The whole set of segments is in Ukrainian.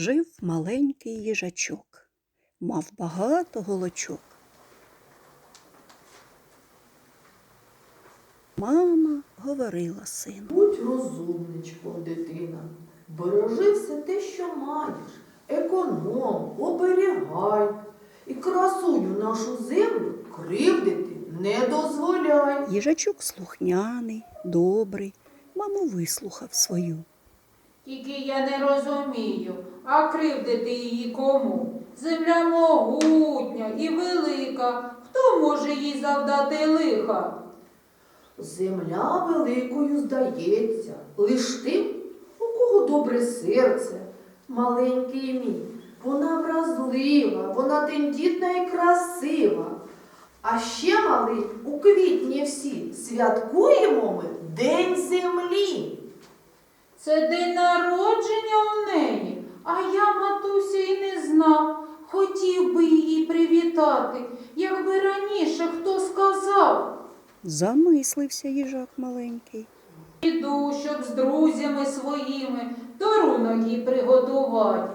жив маленький їжачок, мав багато голочок. Мама говорила сину. Будь розумничком, дитина. Бережи все те, що маєш. Економ, оберігай. І красуню нашу землю кривдити не дозволяй. Їжачок слухняний, добрий, маму вислухав свою. Тільки я не розумію, а кривдити її кому? Земля могутня і велика. Хто може їй завдати лиха? Земля великою здається, лиш тим, у кого добре серце, маленький мій. Вона вразлива, вона тендітна і красива. А ще, малий, у квітні всі святкуємо ми. Це день народження у неї, а я, матуся, і не знав. Хотів би її привітати, якби раніше хто сказав. Замислився їжак маленький. Іду, щоб з друзями своїми дарунок їй приготувати.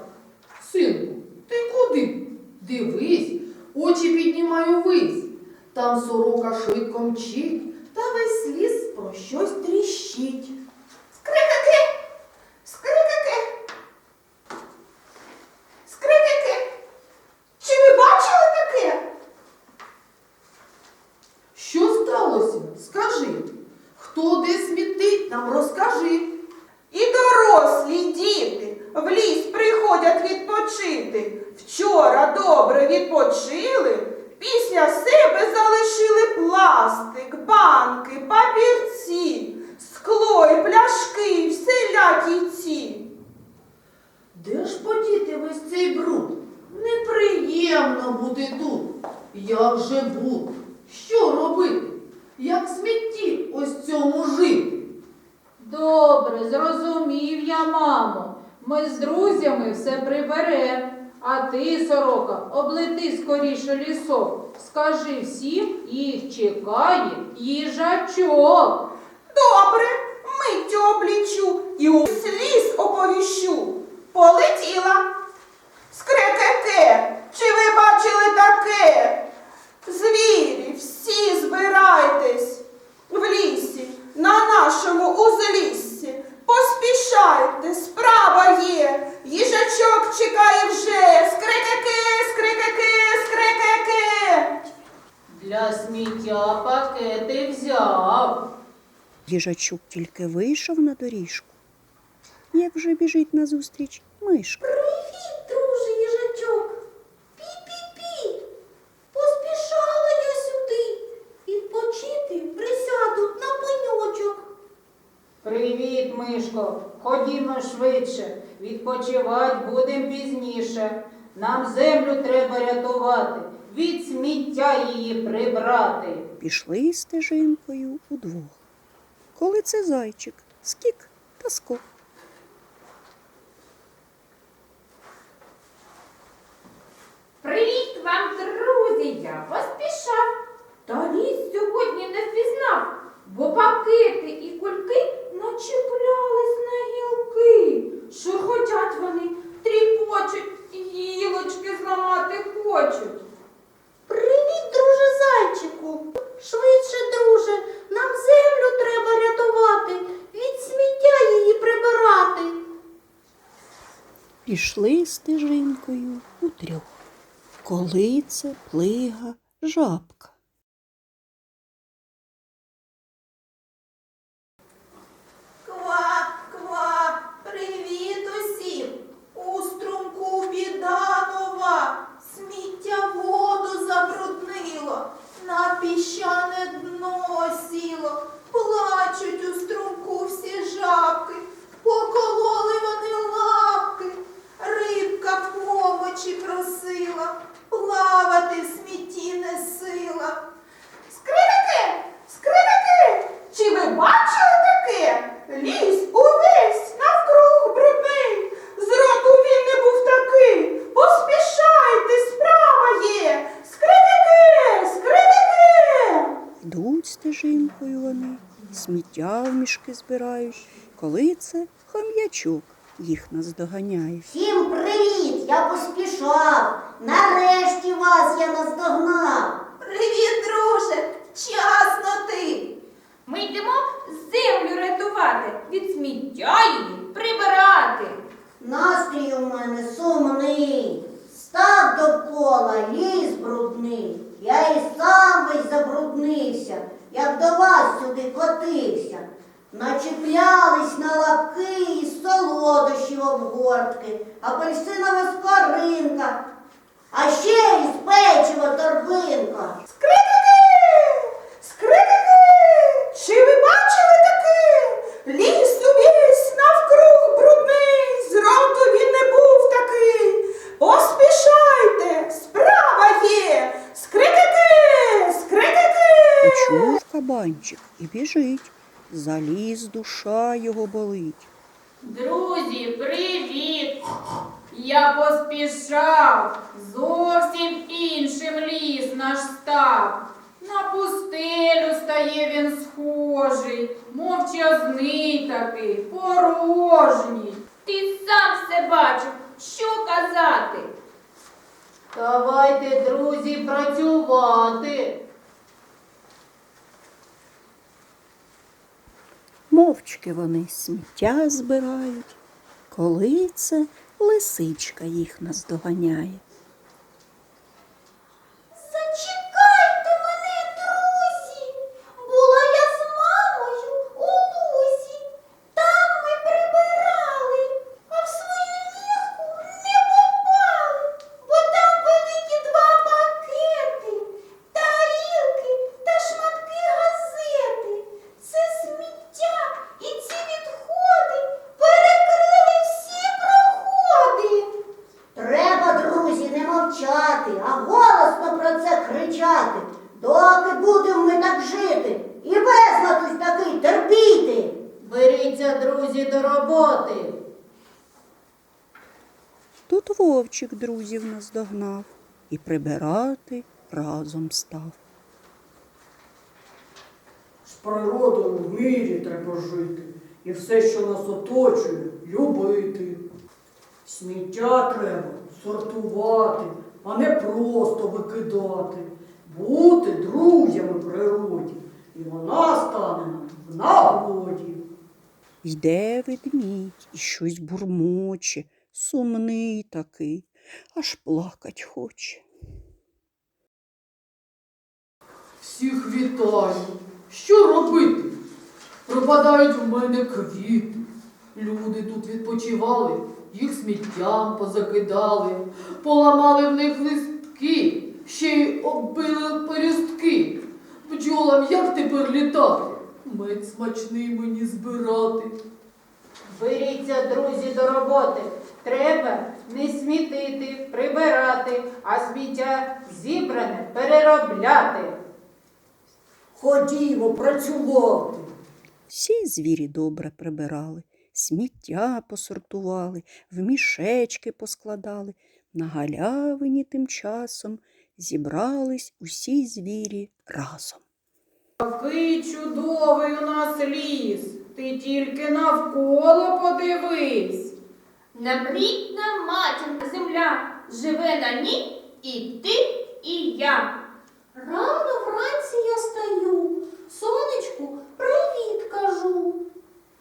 Синку, ти куди? Дивись, очі піднімаю вись. Там сорока швидко мчить, та весь ліс про щось тріщить. Скрикаки! Скрикаки! Скрикаки! Чи ви бачили таке? Що сталося? Скажи. Хто де нам розкажи. І дорослі діти в ліс приходять відпочити. Вчора добре відпочили, після себе залишили пластик, банки, папірці, скло і пляшки, всілякі ці. Де ж подіти весь цей бруд? Неприємно бути тут. Як же бути? Що робити? Як смітті ось цьому жити? Добре, зрозумів я, мамо. Ми з друзями все приберем. А ти, сорока, облети скоріше лісок. Скажи всім, їх чекає їжачок. Добре, миттю облічу і увесь ліс оповіщу. Полетіла. Скрекеке, чи ви бачили таке? Звірі, всі збирайтесь в лісі, на нашому узліссі. Поспішайте, справа є. Їжачок чекає вже. Скрекеке, скрекеке, скрекеке. Для сміття пакети взяв. Їжачок тільки вийшов на доріжку, як вже біжить назустріч мишка. Привіт, друже їжачок. Пі-пі-пі. Поспішала я сюди. Відпочити присяду на пеньочок. Привіт, Мишко. Ходімо швидше. Відпочивать будем пізніше. Нам землю треба рятувати, від сміття її прибрати. Пішли стежинкою удвох. Коли це зайчик, скік та скок. Привіт вам, друзі! Я поспішав. Та ліс сьогодні не впізнав, бо пакети і кульки начіплялись на гілки. Шурхотять вони, тріпочуть, гілочки зламати хочуть. Привіт, друже зайчику. Швидше, друже, нам землю треба рятувати, від сміття її прибирати. Пішли стежинкою утрьох. Коли це плига жабка. Ква, ква, привіт усім! У струмку біда нова, сміття воду забруднило, на піщане дно сіло, плачуть у струмку всі жабки, покололи вони лапки, рибка помочі просила, плавати в смітті не сила. Скрипики! Скрипики! Чи ви бачили таке? Ліс увесь навкруг брудний. З роду він не був такий. Поспішайте, справа є. Скрипики! Скрипики! Йдуть стежинкою вони, сміття в мішки збирають. Коли це хом'ячок їх наздоганяє. Всім привіт! Я поспішав. Нарешті вас я наздогнав. Привіт, друже! Часно ти! Ми йдемо землю рятувати, від сміття її прибирати. Настрій у мене сумний. Став довкола ліс брудний. Я і сам весь забруднився, як до вас сюди котився. Начеплялись на лапки і солодощі обгортки, апельсинова скоринка, а ще й з печива торбинка. Скрипики! Скрипики! Чи ви бачили таки? Ліс увесь навкруг брудний, зроду він не був такий. Поспішайте, справа є. Скрипики! Скрипики! Почув кабанчик і біжить. Заліз душа його болить. Друзі, привіт! Я поспішав, зовсім іншим ліс наш став. На пустелю стає він схожий, мовчазний такий, порожній. Ти сам все бачив, що казати? Давайте, друзі, працювати. Мовчки вони сміття збирають, коли це лисичка їх наздоганяє. Вовчик друзів наздогнав і прибирати разом став. З природою в мірі треба жити, і все, що нас оточує, любити. Сміття треба сортувати, а не просто викидати, бути друзями природі, і вона стане в нагоді. Йде ведмідь і щось бурмоче, сумний такий, аж плакать хоче. Всіх вітаю. Що робити? Пропадають в мене квіти. Люди тут відпочивали, їх сміттям позакидали, поламали в них листки, ще й оббили пелюстки. Бджолам як тепер літати? Мед смачний мені збирати. Беріться, друзі, до роботи. Треба не смітити, прибирати, а сміття зібране переробляти. Ходімо працювати. Всі звірі добре прибирали, сміття посортували, в мішечки поскладали. На галявині тим часом зібрались усі звірі разом. Який чудовий у нас ліс. Ти тільки навколо подивись. Набрідна матінка земля живе на ній і ти, і я. Рано вранці я стаю, сонечку привіт кажу.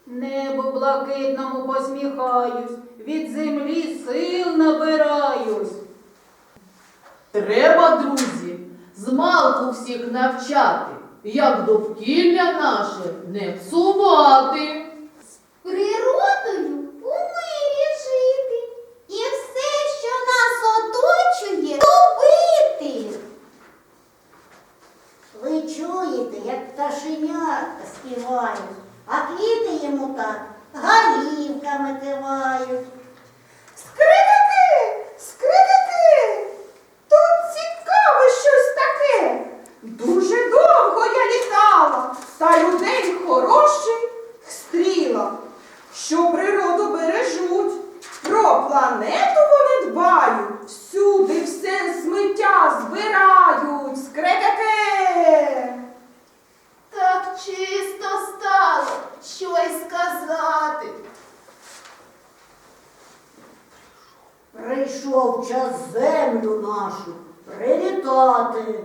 Небо блакитному посміхаюсь, від землі сил набираюсь. Треба, друзі, змалку всіх навчати, як довкілля наше не псувати. З Природою у мирі жити і все, що нас оточує, любити. Ви чуєте, як пташенятка співають, а квіти йому так галівками кивають. Скрипики, скрипики, тут цікаве щось таке. Дуже сказати. Прийшов час землю нашу привітати.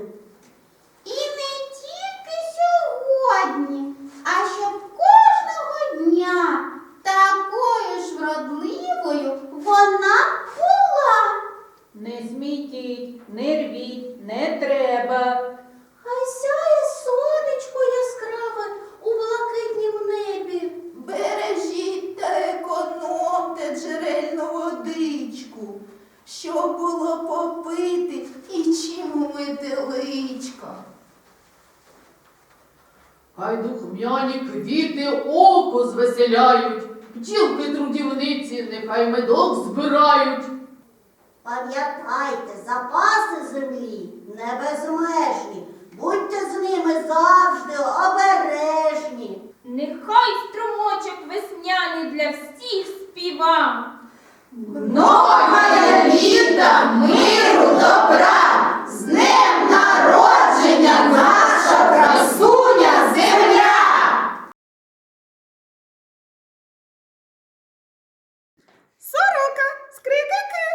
Око бджілки трудівниці нехай медок збирають. Пам'ятайте, запаси землі не безмежні. Будьте з ними завжди обережні. Нехай струмочок весняний для всіх співа. Новая літа, миру, добра, з днем народження наша красуня земля! Сорока, скрикики.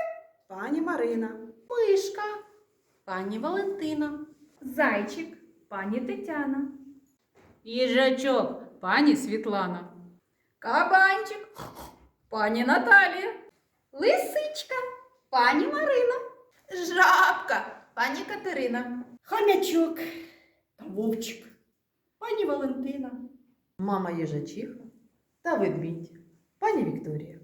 Пані Марина. Мишка. Пані Валентина. Зайчик, пані Тетяна. Їжачок, пані Світлана. Кабанчик, пані Наталія. Лисичка, пані Марина. Жабка, пані Катерина. Хомячок та вовчик. Пані Валентина. Мама їжачиха та ведмідь, пані Вікторія.